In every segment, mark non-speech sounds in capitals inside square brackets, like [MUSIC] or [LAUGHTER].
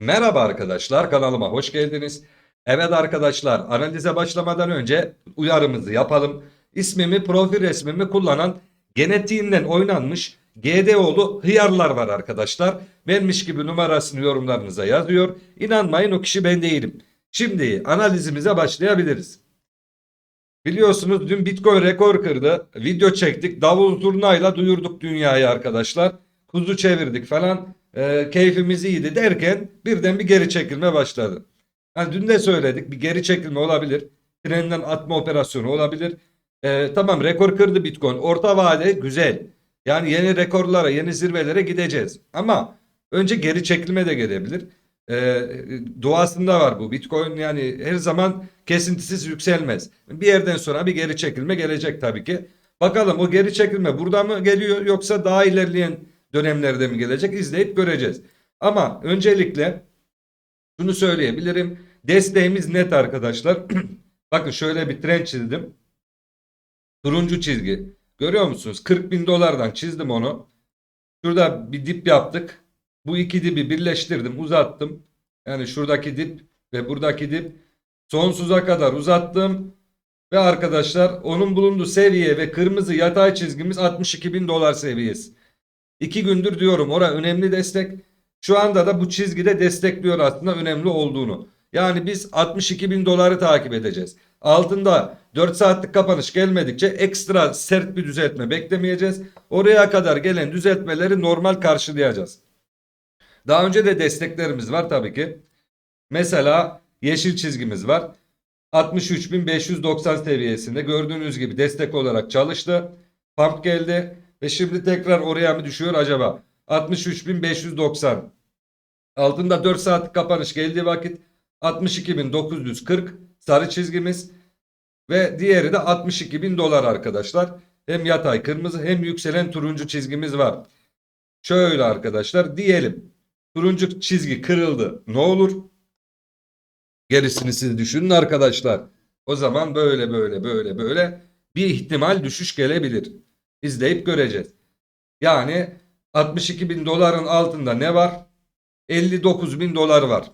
Merhaba arkadaşlar, kanalıma hoş geldiniz. Evet arkadaşlar, analize başlamadan önce uyarımızı yapalım. İsmimi, profil resmimi kullanan genetiğinden oynanmış GDO'lu hıyarlar var arkadaşlar. Benmiş gibi numarasını yorumlarınıza yazıyor. İnanmayın o kişi ben değilim. Şimdi analizimize başlayabiliriz. Biliyorsunuz dün Bitcoin rekor kırdı. Video çektik. Davul zurnayla duyurduk dünyayı arkadaşlar. Kuzu çevirdik falan. Ee, keyfimiz iyiydi derken birden bir geri çekilme başladı. Hani dün de söyledik bir geri çekilme olabilir. Trenden atma operasyonu olabilir. Ee, tamam rekor kırdı Bitcoin. Orta vade güzel. Yani yeni rekorlara, yeni zirvelere gideceğiz. Ama önce geri çekilme de gelebilir. Ee, doğasında var bu. Bitcoin yani her zaman kesintisiz yükselmez. Bir yerden sonra bir geri çekilme gelecek tabii ki. Bakalım o geri çekilme burada mı geliyor yoksa daha ilerleyen dönemlerde mi gelecek izleyip göreceğiz. Ama öncelikle şunu söyleyebilirim. Desteğimiz net arkadaşlar. [CLEARS THROAT] Bakın şöyle bir trend çizdim. Turuncu çizgi. Görüyor musunuz? 40 bin dolardan çizdim onu. Şurada bir dip yaptık. Bu iki dibi birleştirdim, uzattım. Yani şuradaki dip ve buradaki dip sonsuza kadar uzattım. Ve arkadaşlar onun bulunduğu seviye ve kırmızı yatay çizgimiz 62 bin dolar seviyesi. İki gündür diyorum ora önemli destek. Şu anda da bu çizgide destekliyor aslında önemli olduğunu. Yani biz 62 bin doları takip edeceğiz. Altında 4 saatlik kapanış gelmedikçe ekstra sert bir düzeltme beklemeyeceğiz. Oraya kadar gelen düzeltmeleri normal karşılayacağız. Daha önce de desteklerimiz var tabii ki. Mesela yeşil çizgimiz var. 63.590 seviyesinde gördüğünüz gibi destek olarak çalıştı. Pump geldi ve şimdi tekrar oraya mı düşüyor acaba? 63.590. Altında 4 saatlik kapanış geldiği vakit 62.940 sarı çizgimiz ve diğeri de 62.000 dolar arkadaşlar. Hem yatay kırmızı hem yükselen turuncu çizgimiz var. Şöyle arkadaşlar diyelim turuncu çizgi kırıldı. Ne olur? Gerisini siz düşünün arkadaşlar. O zaman böyle böyle böyle böyle bir ihtimal düşüş gelebilir. İzleyip göreceğiz. Yani 62 bin doların altında ne var? 59 bin dolar var.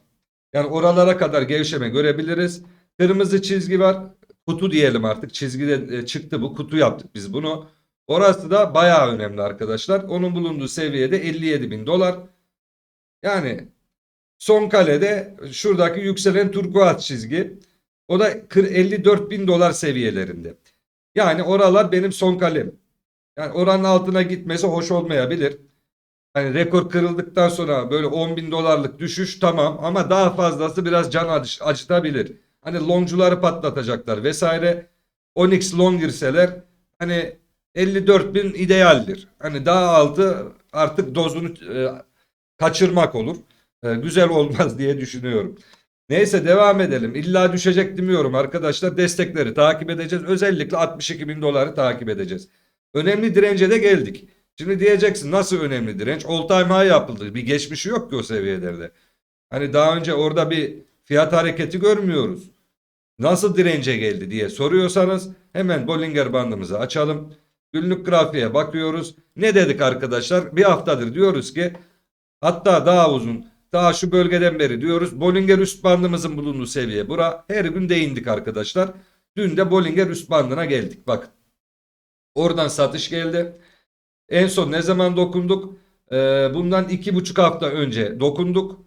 Yani oralara kadar gevşeme görebiliriz. Kırmızı çizgi var. Kutu diyelim artık. Çizgide e, çıktı bu. Kutu yaptık biz bunu. Orası da bayağı önemli arkadaşlar. Onun bulunduğu seviyede 57 bin dolar. Yani son kalede şuradaki yükselen turkuaz çizgi. O da 54 bin dolar seviyelerinde. Yani oralar benim son kalem. Yani oranın altına gitmesi hoş olmayabilir. Hani rekor kırıldıktan sonra böyle 10 bin dolarlık düşüş tamam ama daha fazlası biraz can acı- acıtabilir. Hani longcuları patlatacaklar vesaire. Onyx long girseler hani 54 bin idealdir. Hani daha altı artık dozunu e, kaçırmak olur. E, güzel olmaz [LAUGHS] diye düşünüyorum. Neyse devam edelim. İlla düşecek demiyorum arkadaşlar. Destekleri takip edeceğiz. Özellikle 62 bin doları takip edeceğiz. Önemli dirence de geldik. Şimdi diyeceksin nasıl önemli direnç? All time yapıldı. Bir geçmişi yok ki o seviyelerde. Hani daha önce orada bir fiyat hareketi görmüyoruz. Nasıl dirence geldi diye soruyorsanız hemen Bollinger bandımızı açalım. Günlük grafiğe bakıyoruz. Ne dedik arkadaşlar? Bir haftadır diyoruz ki hatta daha uzun daha şu bölgeden beri diyoruz. Bollinger üst bandımızın bulunduğu seviye bura. Her gün değindik arkadaşlar. Dün de Bollinger üst bandına geldik. Bakın. Oradan satış geldi. En son ne zaman dokunduk? Ee, bundan iki buçuk hafta önce dokunduk.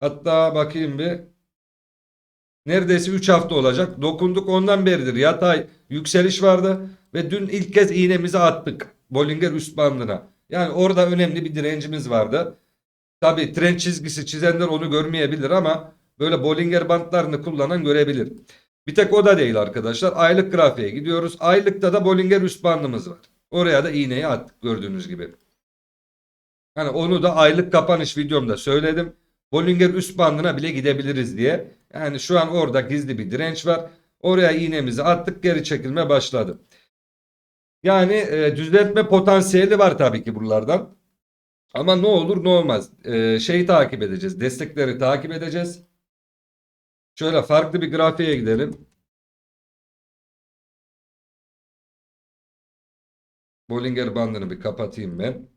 Hatta bakayım bir. Neredeyse 3 hafta olacak. Dokunduk ondan beridir. Yatay yükseliş vardı. Ve dün ilk kez iğnemizi attık. Bollinger üst bandına. Yani orada önemli bir direncimiz vardı. Tabi trend çizgisi çizenler onu görmeyebilir ama böyle Bollinger bantlarını kullanan görebilir. Bir tek o da değil arkadaşlar. Aylık grafiğe gidiyoruz. Aylıkta da Bollinger üst bandımız var. Oraya da iğneyi attık gördüğünüz gibi. Hani onu da aylık kapanış videomda söyledim. Bollinger üst bandına bile gidebiliriz diye. Yani şu an orada gizli bir direnç var. Oraya iğnemizi attık geri çekilme başladı. Yani e, düzeltme potansiyeli var tabii ki buralardan. Ama ne olur ne olmaz. E, şeyi takip edeceğiz. Destekleri takip edeceğiz. Şöyle farklı bir grafiğe gidelim. Bollinger bandını bir kapatayım ben.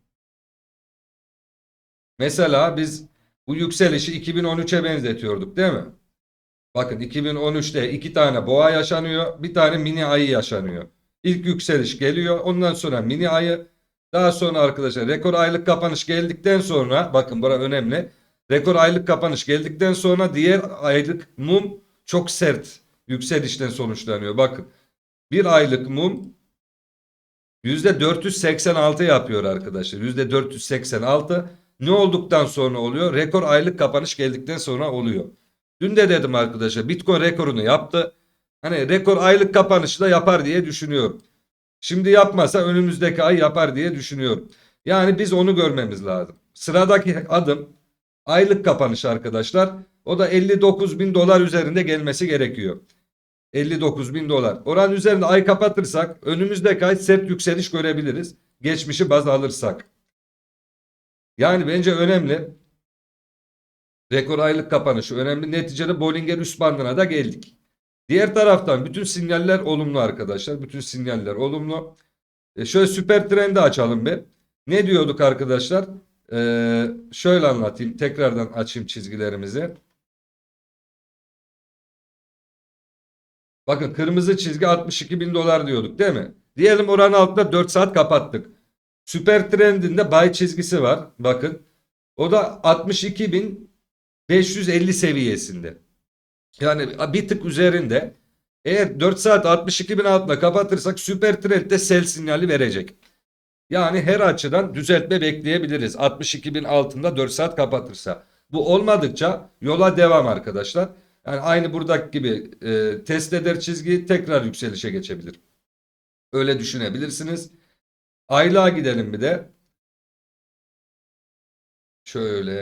Mesela biz Bu yükselişi 2013'e benzetiyorduk değil mi? Bakın 2013'te iki tane boğa yaşanıyor. Bir tane mini ayı yaşanıyor. İlk yükseliş geliyor. Ondan sonra mini ayı. Daha sonra arkadaşlar rekor aylık kapanış geldikten sonra bakın bura önemli. Rekor aylık kapanış geldikten sonra diğer aylık mum çok sert yükselişten sonuçlanıyor. Bakın bir aylık mum %486 yapıyor arkadaşlar. %486 ne olduktan sonra oluyor? Rekor aylık kapanış geldikten sonra oluyor. Dün de dedim arkadaşlar Bitcoin rekorunu yaptı. Hani rekor aylık kapanışı da yapar diye düşünüyorum. Şimdi yapmasa önümüzdeki ay yapar diye düşünüyorum. Yani biz onu görmemiz lazım. Sıradaki adım aylık kapanış arkadaşlar. O da 59 bin dolar üzerinde gelmesi gerekiyor. 59 bin dolar. Oranın üzerinde ay kapatırsak önümüzdeki ay sert yükseliş görebiliriz. Geçmişi baz alırsak. Yani bence önemli. Rekor aylık kapanışı önemli. Neticede Bollinger üst bandına da geldik. Diğer taraftan bütün sinyaller olumlu arkadaşlar. Bütün sinyaller olumlu. E şöyle süper trendi açalım bir. Ne diyorduk arkadaşlar? Ee, şöyle anlatayım. Tekrardan açayım çizgilerimizi. Bakın kırmızı çizgi 62 bin dolar diyorduk değil mi? Diyelim oranın altında 4 saat kapattık. Süper trendinde buy çizgisi var. Bakın. O da 62 bin 550 seviyesinde. Yani bir tık üzerinde. Eğer 4 saat 62 bin altında kapatırsak süper trendde sell sinyali verecek. Yani her açıdan düzeltme bekleyebiliriz. 62 bin altında 4 saat kapatırsa. Bu olmadıkça yola devam arkadaşlar. Yani aynı buradaki gibi e, test eder çizgi tekrar yükselişe geçebilir. Öyle düşünebilirsiniz. Aylığa gidelim bir de. Şöyle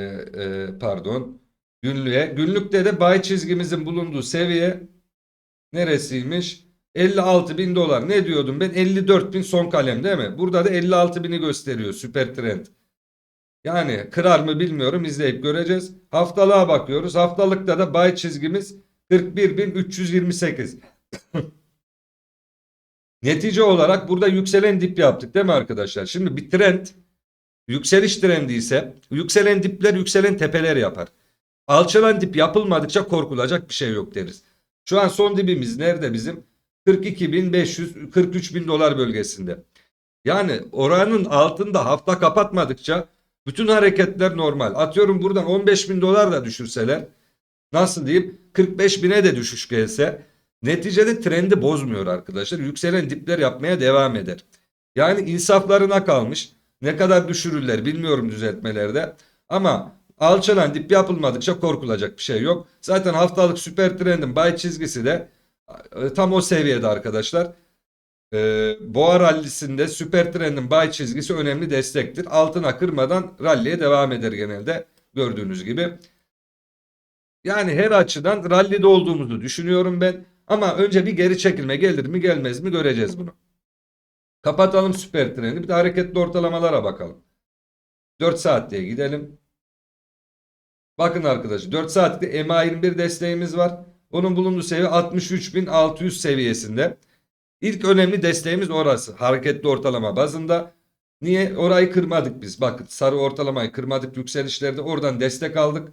e, pardon. Günlüğe. Günlükte de buy çizgimizin bulunduğu seviye neresiymiş? 56 bin dolar. Ne diyordum ben? 54 bin son kalem değil mi? Burada da 56 bini gösteriyor süper trend. Yani kırar mı bilmiyorum izleyip göreceğiz. Haftalığa bakıyoruz. Haftalıkta da buy çizgimiz 41.328. [COUGHS] Netice olarak burada yükselen dip yaptık değil mi arkadaşlar? Şimdi bir trend yükseliş trendi ise yükselen dipler yükselen tepeler yapar. Alçalan dip yapılmadıkça korkulacak bir şey yok deriz. Şu an son dibimiz nerede bizim? 42.500 43.000 dolar bölgesinde. Yani oranın altında hafta kapatmadıkça bütün hareketler normal. Atıyorum buradan 15 bin dolar da düşürseler nasıl diyeyim 45 bine de düşüş gelse neticede trendi bozmuyor arkadaşlar. Yükselen dipler yapmaya devam eder. Yani insaflarına kalmış. Ne kadar düşürürler bilmiyorum düzeltmelerde. Ama alçalan dip yapılmadıkça korkulacak bir şey yok. Zaten haftalık süper trendin buy çizgisi de tam o seviyede arkadaşlar. Ee, boğa rallisinde süper trendin buy çizgisi önemli destektir. Altına kırmadan ralliye devam eder genelde gördüğünüz gibi. Yani her açıdan rallide olduğumuzu düşünüyorum ben. Ama önce bir geri çekilme gelir mi gelmez mi göreceğiz bunu. Kapatalım süper trendi. Bir de hareketli ortalamalara bakalım. 4 saat diye gidelim. Bakın arkadaşlar 4 saatlikte MA21 desteğimiz var. Onun bulunduğu seviye 63.600 seviyesinde. İlk önemli desteğimiz orası. Hareketli ortalama bazında. Niye? Orayı kırmadık biz. Bakın sarı ortalamayı kırmadık yükselişlerde. Oradan destek aldık.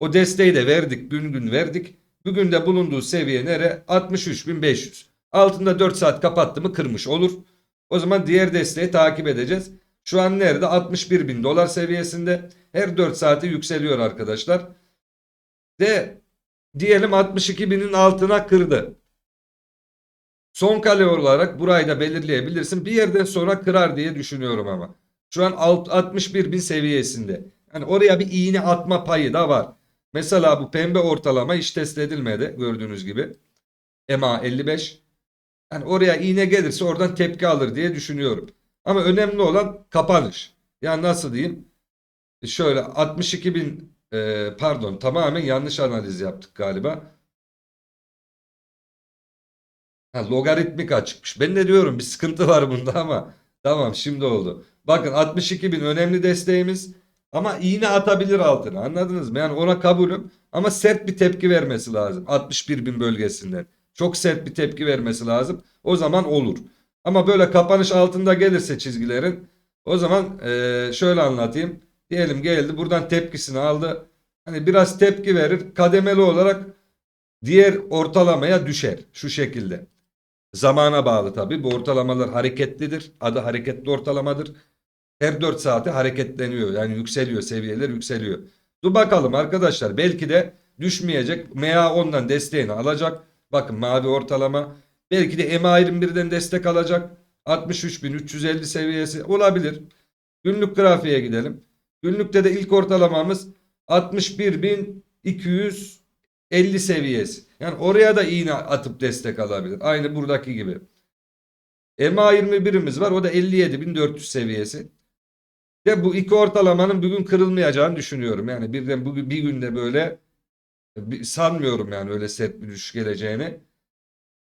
O desteği de verdik. Gün gün verdik. Bugün de bulunduğu seviye nere? 63.500. Altında 4 saat kapattı mı kırmış olur. O zaman diğer desteği takip edeceğiz. Şu an nerede? 61.000 dolar seviyesinde. Her 4 saati yükseliyor arkadaşlar. De diyelim 62.000'in altına kırdı. Son kale olarak burayı da belirleyebilirsin. Bir yerden sonra kırar diye düşünüyorum ama. Şu an 61.000 seviyesinde. Yani oraya bir iğne atma payı da var. Mesela bu pembe ortalama hiç test edilmedi gördüğünüz gibi. EMA 55. Yani oraya iğne gelirse oradan tepki alır diye düşünüyorum. Ama önemli olan kapanış. Yani nasıl diyeyim? Şöyle 62 bin e, pardon tamamen yanlış analiz yaptık galiba. Ha, logaritmik açıkmış. Ben de diyorum bir sıkıntı var bunda ama tamam şimdi oldu. Bakın 62 bin önemli desteğimiz ama iğne atabilir altına anladınız mı? Yani ona kabulüm ama sert bir tepki vermesi lazım 61 bin bölgesinden. Çok sert bir tepki vermesi lazım. O zaman olur. Ama böyle kapanış altında gelirse çizgilerin o zaman eee, şöyle anlatayım. Diyelim geldi buradan tepkisini aldı. Hani biraz tepki verir. Kademeli olarak diğer ortalamaya düşer. Şu şekilde. Zamana bağlı tabii. Bu ortalamalar hareketlidir. Adı hareketli ortalamadır. Her 4 saate hareketleniyor. Yani yükseliyor. Seviyeler yükseliyor. Dur bakalım arkadaşlar. Belki de düşmeyecek. MA10'dan desteğini alacak. Bakın mavi ortalama. Belki de MA21'den destek alacak. 63.350 seviyesi olabilir. Günlük grafiğe gidelim. Günlükte de ilk ortalamamız 61.250 seviyesi. Yani oraya da iğne atıp destek alabilir. Aynı buradaki gibi. MA21'imiz var. O da 57.400 seviyesi. Ve bu iki ortalamanın bugün kırılmayacağını düşünüyorum. Yani birden bugün bir günde böyle sanmıyorum yani öyle sert bir düşüş geleceğini.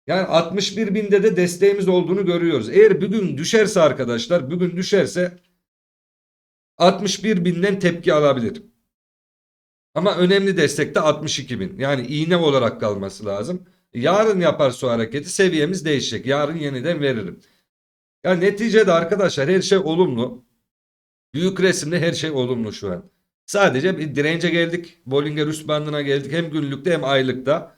Yani 61 binde de desteğimiz olduğunu görüyoruz. Eğer bugün düşerse arkadaşlar bugün düşerse 61 binden tepki alabilir. Ama önemli destek de 62 bin. Yani iğne olarak kalması lazım. Yarın yaparsa o hareketi seviyemiz değişecek. Yarın yeniden veririm. Yani neticede arkadaşlar her şey olumlu. Büyük resimde her şey olumlu şu an. Sadece bir dirence geldik. Bollinger üst bandına geldik. Hem günlükte hem aylıkta.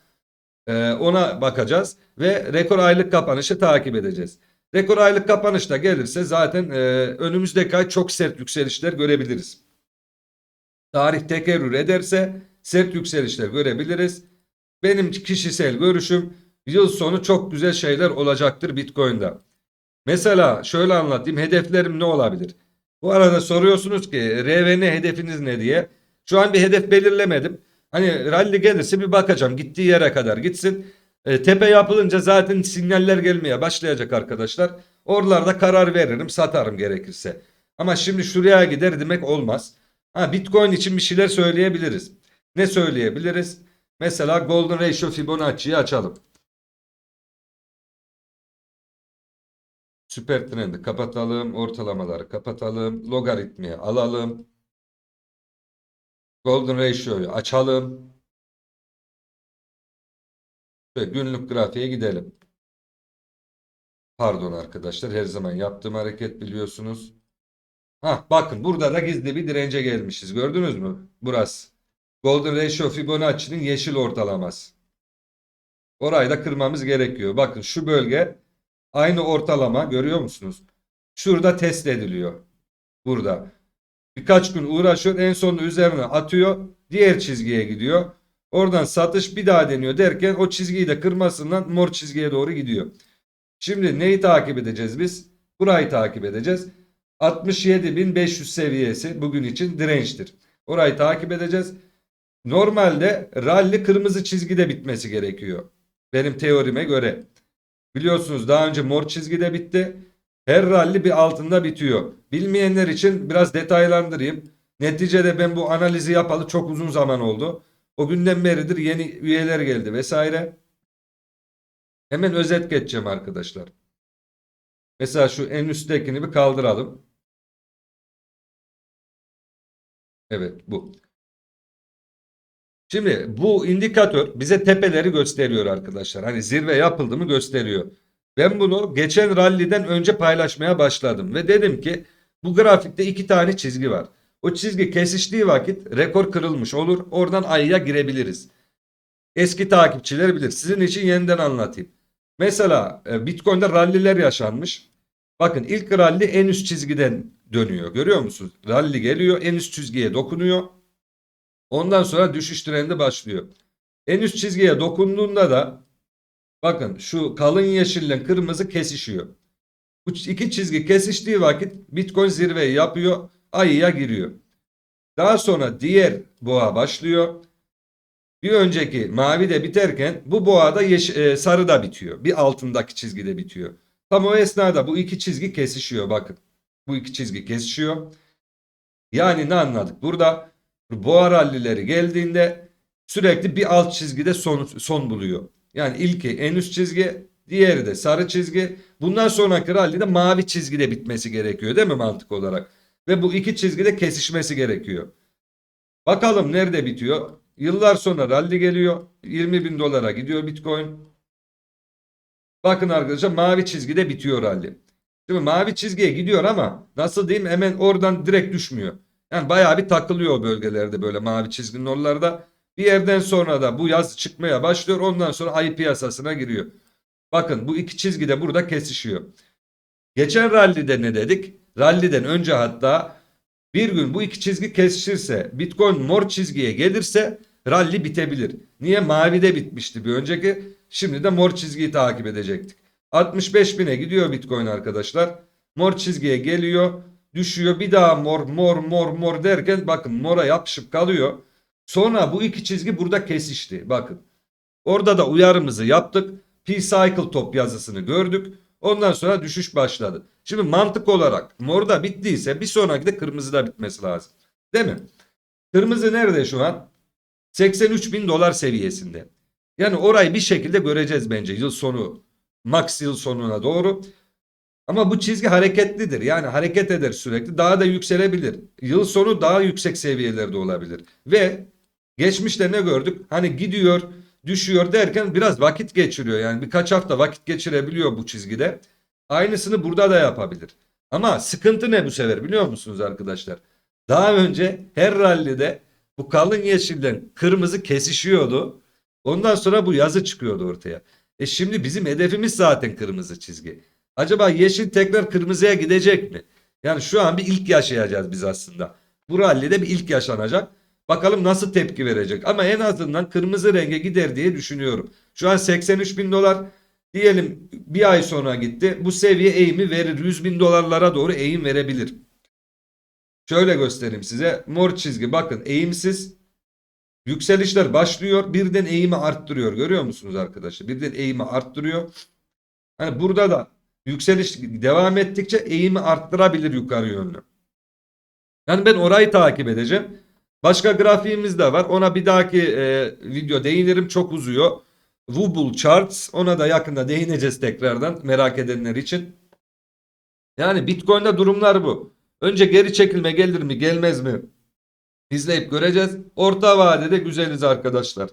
Ee, ona bakacağız. Ve rekor aylık kapanışı takip edeceğiz. Rekor aylık kapanışta gelirse zaten e, önümüzdeki ay çok sert yükselişler görebiliriz. Tarih tekerrür ederse sert yükselişler görebiliriz. Benim kişisel görüşüm yıl sonu çok güzel şeyler olacaktır Bitcoin'da. Mesela şöyle anlatayım hedeflerim ne olabilir? Bu arada soruyorsunuz ki RVN hedefiniz ne diye. Şu an bir hedef belirlemedim. Hani rally gelirse bir bakacağım gittiği yere kadar gitsin. E, tepe yapılınca zaten sinyaller gelmeye başlayacak arkadaşlar. Oralarda karar veririm satarım gerekirse. Ama şimdi şuraya gider demek olmaz. Ha, Bitcoin için bir şeyler söyleyebiliriz. Ne söyleyebiliriz? Mesela Golden Ratio Fibonacci'yi açalım. Süper trendi kapatalım. Ortalamaları kapatalım. Logaritmiyi alalım. Golden Ratio'yu açalım. Ve günlük grafiğe gidelim. Pardon arkadaşlar her zaman yaptığım hareket biliyorsunuz. Hah bakın burada da gizli bir dirence gelmişiz. Gördünüz mü? Burası. Golden Ratio Fibonacci'nin yeşil ortalaması. Orayı da kırmamız gerekiyor. Bakın şu bölge aynı ortalama görüyor musunuz? Şurada test ediliyor. Burada. Birkaç gün uğraşıyor. En sonunda üzerine atıyor. Diğer çizgiye gidiyor. Oradan satış bir daha deniyor derken o çizgiyi de kırmasından mor çizgiye doğru gidiyor. Şimdi neyi takip edeceğiz biz? Burayı takip edeceğiz. 67.500 seviyesi bugün için dirençtir. Orayı takip edeceğiz. Normalde rally kırmızı çizgide bitmesi gerekiyor. Benim teorime göre. Biliyorsunuz daha önce mor çizgide bitti. Her rally bir altında bitiyor. Bilmeyenler için biraz detaylandırayım. Neticede ben bu analizi yapalı çok uzun zaman oldu. O günden beridir yeni üyeler geldi vesaire. Hemen özet geçeceğim arkadaşlar. Mesela şu en üsttekini bir kaldıralım. Evet bu. Şimdi bu indikatör bize tepeleri gösteriyor arkadaşlar. Hani zirve yapıldı mı gösteriyor. Ben bunu geçen ralliden önce paylaşmaya başladım ve dedim ki bu grafikte iki tane çizgi var. O çizgi kesiştiği vakit rekor kırılmış olur. Oradan ayıya girebiliriz. Eski takipçiler bilir. Sizin için yeniden anlatayım. Mesela e, Bitcoin'de ralliler yaşanmış. Bakın ilk rally en üst çizgiden dönüyor. Görüyor musunuz? Rally geliyor en üst çizgiye dokunuyor. Ondan sonra düşüş trendi başlıyor. En üst çizgiye dokunduğunda da bakın şu kalın yeşille kırmızı kesişiyor. Bu iki çizgi kesiştiği vakit Bitcoin zirveyi yapıyor. Ayıya giriyor. Daha sonra diğer boğa başlıyor. Bir önceki mavi de biterken bu boğada yeş- e, sarı da bitiyor. Bir altındaki çizgi de bitiyor. Tam o esnada bu iki çizgi kesişiyor bakın. Bu iki çizgi kesişiyor. Yani ne anladık? Burada boğa rallileri geldiğinde sürekli bir alt çizgide son, son buluyor. Yani ilki en üst çizgi, diğeri de sarı çizgi. Bundan sonraki rallide mavi çizgide bitmesi gerekiyor değil mi mantık olarak? Ve bu iki çizgide kesişmesi gerekiyor. Bakalım nerede bitiyor? Yıllar sonra rally geliyor. 20 bin dolara gidiyor Bitcoin. Bakın arkadaşlar mavi çizgide bitiyor rally. Şimdi mavi çizgiye gidiyor ama nasıl diyeyim hemen oradan direkt düşmüyor. Yani bayağı bir takılıyor o bölgelerde böyle mavi çizginin oralarda. Bir yerden sonra da bu yaz çıkmaya başlıyor. Ondan sonra ayı piyasasına giriyor. Bakın bu iki çizgi de burada kesişiyor. Geçen rallide ne dedik? Ralliden önce hatta bir gün bu iki çizgi kesişirse Bitcoin mor çizgiye gelirse ralli bitebilir. Niye? Mavide bitmişti bir önceki. Şimdi de mor çizgiyi takip edecektik. 65 bine gidiyor Bitcoin arkadaşlar. Mor çizgiye geliyor. Düşüyor bir daha mor mor mor mor derken bakın mora yapışıp kalıyor. Sonra bu iki çizgi burada kesişti. Bakın. Orada da uyarımızı yaptık. P-Cycle top yazısını gördük. Ondan sonra düşüş başladı. Şimdi mantık olarak morda bittiyse bir sonraki de kırmızıda bitmesi lazım. Değil mi? Kırmızı nerede şu an? 83 bin dolar seviyesinde. Yani orayı bir şekilde göreceğiz bence yıl sonu. Max yıl sonuna doğru. Ama bu çizgi hareketlidir. Yani hareket eder sürekli. Daha da yükselebilir. Yıl sonu daha yüksek seviyelerde olabilir. Ve geçmişte ne gördük? Hani gidiyor, düşüyor derken biraz vakit geçiriyor. Yani birkaç hafta vakit geçirebiliyor bu çizgide. Aynısını burada da yapabilir. Ama sıkıntı ne bu sefer biliyor musunuz arkadaşlar? Daha önce her rallide bu kalın yeşilden kırmızı kesişiyordu. Ondan sonra bu yazı çıkıyordu ortaya. E şimdi bizim hedefimiz zaten kırmızı çizgi. Acaba yeşil tekrar kırmızıya gidecek mi? Yani şu an bir ilk yaşayacağız biz aslında. Bu rallide bir ilk yaşanacak. Bakalım nasıl tepki verecek. Ama en azından kırmızı renge gider diye düşünüyorum. Şu an 83 bin dolar diyelim bir ay sonra gitti. Bu seviye eğimi verir. 100 bin dolarlara doğru eğim verebilir. Şöyle göstereyim size. Mor çizgi bakın eğimsiz. Yükselişler başlıyor. Birden eğimi arttırıyor. Görüyor musunuz arkadaşlar? Birden eğimi arttırıyor. Hani burada da yükseliş devam ettikçe eğimi arttırabilir yukarı yönlü. Yani ben orayı takip edeceğim. Başka grafiğimiz de var. Ona bir dahaki e, video değinirim. Çok uzuyor. Wobble Charts. Ona da yakında değineceğiz tekrardan merak edenler için. Yani Bitcoin'de durumlar bu. Önce geri çekilme gelir mi gelmez mi? İzleyip göreceğiz. Orta vadede güzeliz arkadaşlar.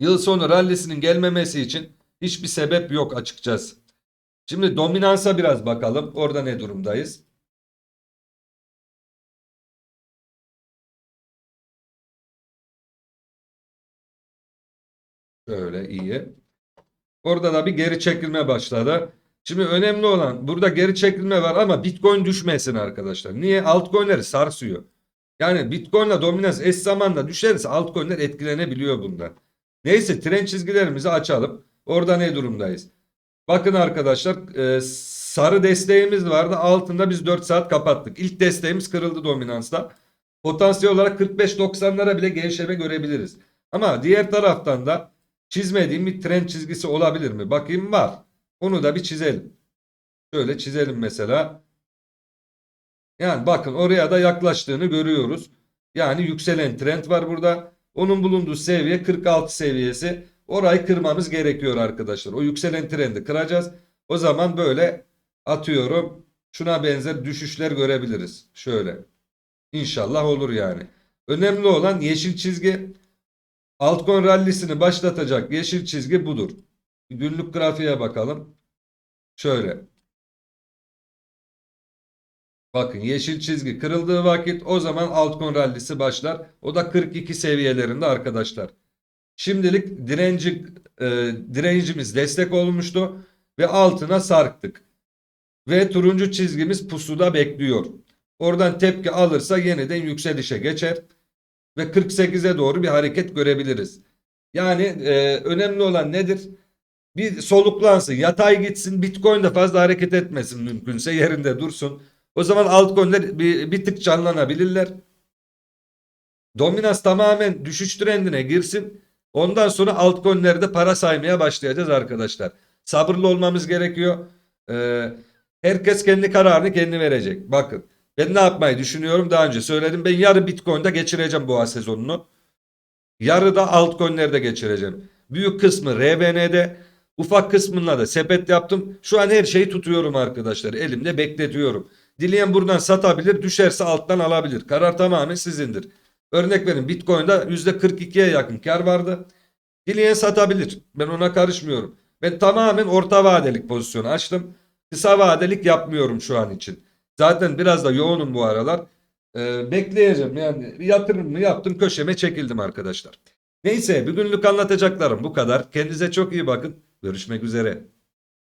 Yıl sonu rallisinin gelmemesi için hiçbir sebep yok açıkçası. Şimdi dominansa biraz bakalım. Orada ne durumdayız? Şöyle iyi. Orada da bir geri çekilme başladı. Şimdi önemli olan burada geri çekilme var ama Bitcoin düşmesin arkadaşlar. Niye? Altcoin'leri sarsıyor. Yani Bitcoin'la dominans eş zamanla düşerse altcoin'ler etkilenebiliyor bundan. Neyse trend çizgilerimizi açalım. Orada ne durumdayız? Bakın arkadaşlar e, sarı desteğimiz vardı. Altında biz 4 saat kapattık. İlk desteğimiz kırıldı dominansta. Potansiyel olarak 45-90'lara bile gevşeme görebiliriz. Ama diğer taraftan da çizmediğim bir trend çizgisi olabilir mi? Bakayım var. Onu da bir çizelim. Şöyle çizelim mesela. Yani bakın oraya da yaklaştığını görüyoruz. Yani yükselen trend var burada. Onun bulunduğu seviye 46 seviyesi. Orayı kırmamız gerekiyor arkadaşlar. O yükselen trendi kıracağız. O zaman böyle atıyorum. Şuna benzer düşüşler görebiliriz. Şöyle. İnşallah olur yani. Önemli olan yeşil çizgi. Altcoin rallisini başlatacak yeşil çizgi budur. Günlük grafiğe bakalım. Şöyle. Bakın yeşil çizgi kırıldığı vakit o zaman altcoin rallisi başlar. O da 42 seviyelerinde arkadaşlar. Şimdilik direnci e, direncimiz destek olmuştu ve altına sarktık. Ve turuncu çizgimiz pusuda bekliyor. Oradan tepki alırsa yeniden yükselişe geçer ve 48'e doğru bir hareket görebiliriz. Yani e, önemli olan nedir? Bir soluklansın, yatay gitsin, Bitcoin de fazla hareket etmesin mümkünse yerinde dursun. O zaman altcoin'ler bir, bir tık canlanabilirler. Dominans tamamen düşüş trendine girsin. Ondan sonra altcoin'lerde para saymaya başlayacağız arkadaşlar. Sabırlı olmamız gerekiyor. Ee, herkes kendi kararını kendi verecek. Bakın ben ne yapmayı düşünüyorum daha önce söyledim. Ben yarı Bitcoin'de geçireceğim boğa sezonunu. Yarı da altcoin'lerde geçireceğim. Büyük kısmı RBN'de, ufak kısmında da sepet yaptım. Şu an her şeyi tutuyorum arkadaşlar. Elimde bekletiyorum. Dileyen buradan satabilir, düşerse alttan alabilir. Karar tamamen sizindir. Örnek verin Bitcoin'de %42'ye yakın kar vardı. Dileyen satabilir. Ben ona karışmıyorum. Ben tamamen orta vadelik pozisyonu açtım. Kısa vadelik yapmıyorum şu an için. Zaten biraz da yoğunum bu aralar. Ee, bekleyeceğim yani yatırımımı yaptım köşeme çekildim arkadaşlar. Neyse bugünlük anlatacaklarım bu kadar. Kendinize çok iyi bakın. Görüşmek üzere.